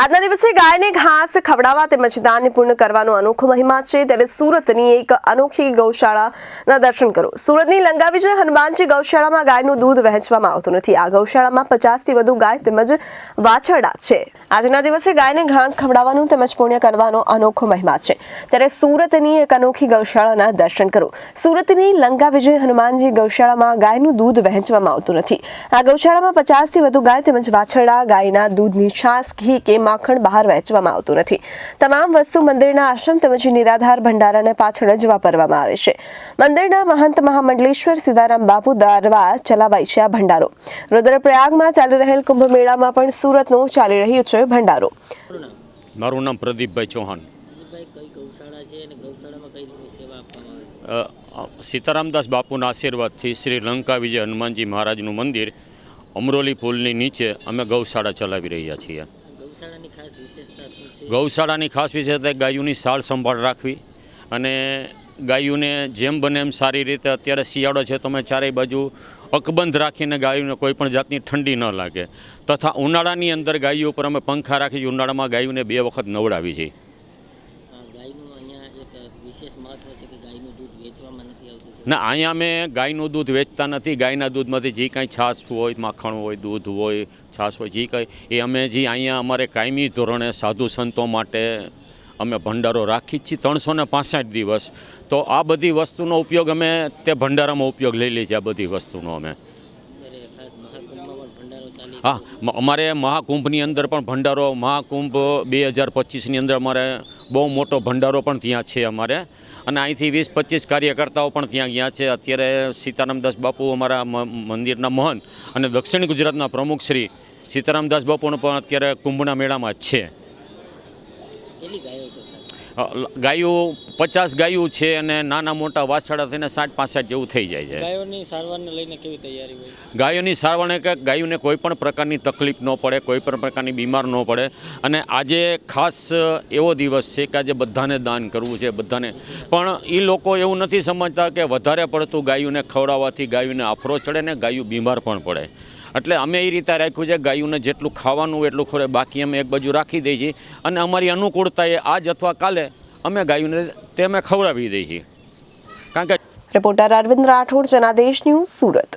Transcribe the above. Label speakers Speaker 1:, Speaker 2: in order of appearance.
Speaker 1: આજના દિવસે ગાયને ઘાસ ખવડાવવા તેમજ દાન પૂર્ણ કરવાનો અનોખો મહિમા છે, ત્યારે સુરતની એક અનોખી ગૌશાળાના દર્શન કરો. સુરતની લંગા વિજય હનુમાનજી ગૌશાળામાં ગાયનું દૂધ વહેંચવામાં આવતું નથી. આ ગૌશાળામાં પચાસથી વધુ ગાય તેમજ વાછરડા છે. આજના દિવસે ગાયને ઘાસ ખવડાવવાનું તેમજ પુણ્ય કરવાનો અનોખો મહિમા છે. ત્યારે સુરતની એક અનોખી ગૌશાળાના દર્શન કરો. સુરતની લંગા વિજય હનુમાનજી ગૌશાળામાં ગાયનું દૂધ વહેંચવામાં આવતું નથી. આ ગૌશાળામાં પચાસથી વધુ ગાય તેમજ વાછરડા, ગાયના દૂધની છાસ, ઘી કે માખણ બહાર વહેંચવામાં આવતું નથી. તમામ વસ્તુ મંદિરના આશ્રમ તેમજ નિરાધાર ભંડારાને પાછળ જ વાપરવામાં આવે છે. મંદિરના મહંત મહામંડલેશ્વર સીતારામ બાપુ દ્વારા ચલાવાય છે આ ભંડારો. રુદ્રપ્રયાગમાં ચાલી રહેલ કુંભ મેળામાં પણ સુરતનો ચાલી રહ્યો છે ભંડારો.
Speaker 2: મારું નામ પ્રદીપભાઈ ચૌહાણ.
Speaker 3: દિલીપભાઈ ગૌશાળા છે ગૌશાળામાં કઈ રીતે સેવા આપવામાં આવે?
Speaker 2: અ, અ, સીતારામદાસ બાપુના આશીર્વાદથી શ્રી લંકા વિજય હનુમાનજી મહારાજનું મંદિર અમરોલી પુલની નીચે અમે ગૌશાળા ચલાવી રહ્યા છીએ.
Speaker 3: ગૌશાળાની ખાસ વિશેષતા
Speaker 2: ગાયોની સાળ સંભાળ રાખવી અને ગાયોને જેમ બને એમ સારી રીતે અત્યારે શિયાળો છે, તમે ચારેય બાજુ અકબંધ રાખીને ગાયોને કોઈ પણ જાતની ઠંડી ન લાગે. તથા ઉનાળાની અંદર ગાયો ઉપર અમે પંખા રાખી. ઉનાળામાં ગાયોને બે વખત નવડાવી છીએ
Speaker 3: આ ગાયનું અહીંયા એક વિશેષ
Speaker 2: ના, અહીંયા અમે ગાયનું દૂધ વેચતા નથી. ગાયના દૂધમાંથી જે કાંઈ છાશ હોય, માખણ હોય, દૂધ હોય છાશ હોય, જે કાંઈ, એ અમે જે અહીંયા અમારે કાયમી ધોરણે સાધુ સંતો માટે અમે ભંડારો રાખી જ છીએ. ત્રણસો ને પાસઠ દિવસ. તો આ બધી વસ્તુનો ઉપયોગ અમે, તે ભંડારામાં ઉપયોગ લઈ લઈએ છીએ આ બધી વસ્તુનો અમે
Speaker 3: અત્યારે ખાસ મહાકુંભમાં પણ ભંડારો ચાલી
Speaker 2: હા અમારે મહાકુંભની અંદર પણ ભંડારો, મહાકુંભ બે હજાર પચીસની અંદર અમારે બહુ મોટો ભંડારો પણ ત્યાં છે અમારે. અને અહીંથી વીસ પચીસ કાર્યકર્તાઓ પણ ત્યાં ગયા છે. અત્યારે સીતારામદાસ બાપુ અમારા મંદિરના મહંત અને દક્ષિણ ગુજરાતના પ્રમુખ શ્રી સીતારામદાસ બાપુનો પણ અત્યારે કુંભના મેળામાં જ છે?
Speaker 3: ગાયો
Speaker 2: પચાસ ગાયો છે અને નાના મોટા વાછરડા થઈને સાઠ પાસઠ જેવું થઈ જાય છે.
Speaker 3: ગાયોની સારવારને લઈને કેવી તૈયારી હોય
Speaker 2: ગાયોની સારવારને કે ગાયોને કોઈ પણ પ્રકારની તકલીફ ન પડે કોઈ પણ પ્રકારની બીમાર ન પડે. અને આજે ખાસ એવો દિવસ છે કે આજે બધાને દાન કરવું છે બધાને. પણ એ લોકો એવું નથી સમજતા કે વધારે પડતું ગાયોને ખવડાવવાથી ગાયોને આફરો ચડે ને ગાયો બીમાર પણ પડે. એટલે અમે એ રીતે રાખ્યું છે, ગાયોને જેટલું ખાવાનું એટલું ખોરે બાકી અમે એક બાજુ રાખી દઈએ છીએ. અને અમારી અનુકૂળતાએ આજ અથવા કાલે અમે ગાયોને તે અમે ખવડાવી દઈએ છીએ. કારણ કે
Speaker 1: રિપોર્ટર અરવિંદ રાઠોડ, જનાદેશ ન્યૂઝ સુરત.